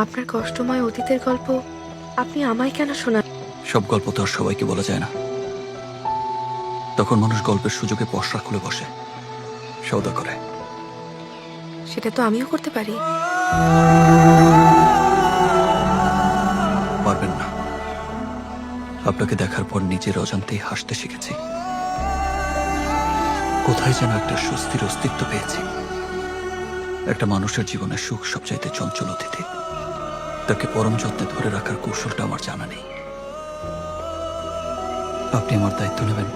আপনার কষ্টময় অতীতের গল্প আপনি আমায় কেন শোনান? সব গল্প তো আর সবাইকে বলা যায় না। তখন মানুষ গল্পের সুযোগে পশরা খুলে বসে সৌদা করে। সেটা তো আমিও করতে পারি। পারবেন না। আপনাকে দেখার পর নিজের অজান্তেই হাসতে শিখেছি। কোথায় যেন একটা স্বস্তির অস্তিত্ব পেয়েছি। একটা মানুষের জীবনে সুখ সবচাইতে চঞ্চল অতিথি। তাকে পরম যত্নে ধরে রাখার কৌশলটা আমার জানা নেই। আপনি আমার দায়িত্ব নেবেন।